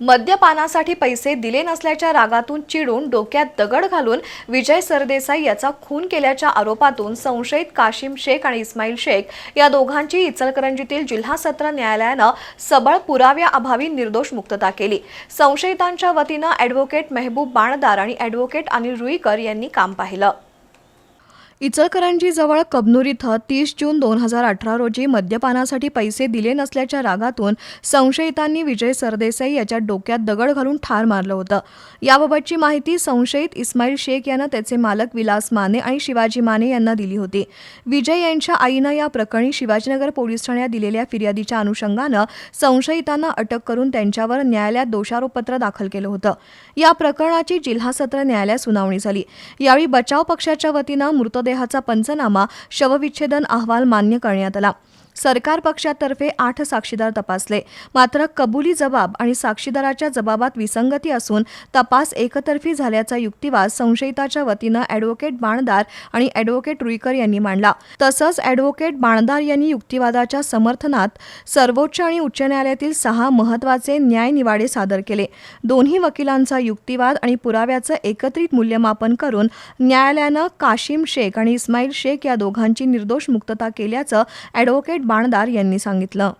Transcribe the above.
मद्यपानासाठी पैसे दिले नसल्याच्या रागातून चिडून डोक्यात दगड घालून विजय सरदेसाई याचा खून केल्याच्या आरोपातून संशयित काशिम शेख आणि इस्माईल शेख या दोघांची इचलकरंजीतील जिल्हा सत्र न्यायालयानं सबळ पुराव्याअभावी निर्दोष मुक्तता केली. संशयितांच्या वतीनं ॲडव्होकेट मेहबूब बाणदार आणि ॲडव्होकेट अनिल रुईकर यांनी काम पाहिलं. इचलकरंजीजवळ कबनूर इथं तीस जून दोन हजार अठरा रोजी मद्यपानासाठी पैसे दिले नसल्याच्या रागातून संशयितांनी विजय सरदेसाई याच्या डोक्यात दगड घालून ठार मारलं होतं. याबाबतची माहिती संशयित इस्माईल शेख यानं त्याचे मालक विलास माने आणि शिवाजी माने यांना दिली होती. विजय यांच्या आईनं या प्रकरणी शिवाजीनगर पोलीस ठाण्यात दिलेल्या फिर्यादीच्या अनुषंगानं संशयितांना अटक करून त्यांच्यावर न्यायालयात दोषारोपपत्र दाखल केलं होतं. या प्रकरणाची जिल्हा सत्र न्यायालयात सुनावणी झाली. यावेळी बचाव पक्षाच्या वतीनं मृत मृतदेहाचा पंचनामा शवविच्छेदन अहवाल मान्य करण्यात आला. सरकार पक्षातर्फे आठ साक्षीदार तपासले. मात्र कबुली जबाब आणि साक्षीदाराच्या जबाबात विसंगती असून तपास एकतर्फी झाल्याचा युक्तिवाद संशयिताच्या वतीनं अॅडव्होकेट बाणदार आणि अॅडव्होकेट रुईकर यांनी मांडला. तसंच अॅडव्होकेट बाणदार यांनी युक्तिवादाच्या समर्थनात सर्वोच्च आणि उच्च न्यायालयातील सहा महत्त्वाचे न्याय निवाडे सादर केले. दोन्ही वकिलांचा युक्तिवाद आणि पुराव्याचं एकत्रित मूल्यमापन करून न्यायालयानं काशिम शेख आणि इस्माईल शेख या दोघांची निर्दोष मुक्तता केल्याचं अॅडव्होकेट बाणदार यांनी सांगितलं.